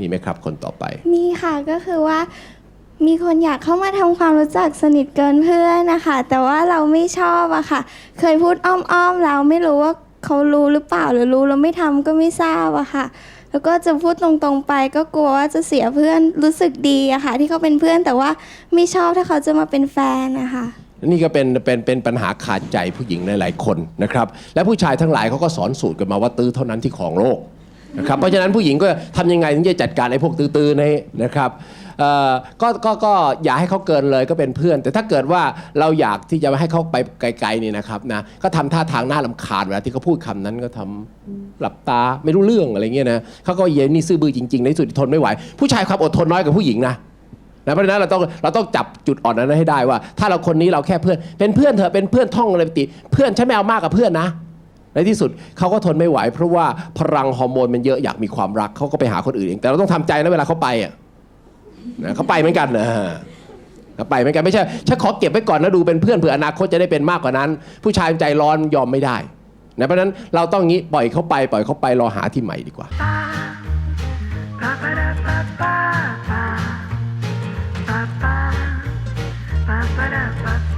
มีไหมครับคนต่อไป มีค่ะก็คือว่ามีคนอยากเข้ามาทำความรู้จักสนิทเกินเพื่อนนะคะ แต่ว่าเราไม่ชอบอะค่ะ เคยพูดอ้อมๆเราไม่รู้ว่าเขารู้หรือเปล่าหรือรู้แล้วไม่ทำก็ไม่ทราบอะค่ะ แล้วก็จะพูดตรงๆไปก็กลัวว่าจะเสียเพื่อนรู้สึกดีอะค่ะ ที่เขาเป็นเพื่อนแต่ว่าไม่ชอบถ้าเขาจะมาเป็นแฟนนะคะนี่ก็เป็นเป็นเป็นปัญหาขาดใจผู้หญิงหลายๆคนนะครับ และผู้ชายทั้งหลายเขาก็สอนสูตรกันมาว่าตื้อเท่านั้นที่ของโลก นะครับเพราะฉะนั้นผู้หญิงก็ทำยังไงถึงจะจัดการไอ้พวกตื้อๆนี้นะครับเอ่อก็ก็ก็อย่าให้เขาเกินเลยก็เป็นเพื่อน แต่ถ้าเกิดว่าเราอยากที่จะให้เขาไปไกลๆนี่นะครับนะก็ทำท่าทางหน่าลำคาญเวลาที่เขาพูดคำนั้นก็ทำหลับตาไม่รู้เรื่องอะไรเงี้ยนะเขาก็เย็นนี่ซื่อบื้อจริงๆในที่สุดทนไม่ไหว ผู้ชายความอดทนน้อยกว่าผู้หญิงนะ นะเพราะฉะนั้นเราต้องเราต้องจับจุดอ่อนนั้นให้ได้ว่า ถ้าเราคนนี้เราแค่เพื่อนเป็นเพื่อนเถอะเป็นเพื่อนท่องอะไรปติ เพื่อนฉันไม่เอามากกับเพื่อนนะ ในที่สุดเขาก็ทนไม่ไหว เพราะว่าพลังฮอร์โมนมันเยอะอยากมีความรักเขาก็ไปหาคนอื่นเองแต่เราต้องทำใจนะเวลาเขาไปอะนะเขาไปเหมือนกันนะเขาไปเหมือนกันไม่ใช่ฉันขอเก็บไว้ก่อนนะดูเป็นเพื่อนเผื่ออนาคตจะได้เป็นมากกว่านั้น ผู้ชายใจร้อนยอมไม่ได้นะเพราะนั้นเราต้องงี้ปล่อยเขาไป ปล่อยเขาไปรอหาที่ใหม่ดีกว่าปาปา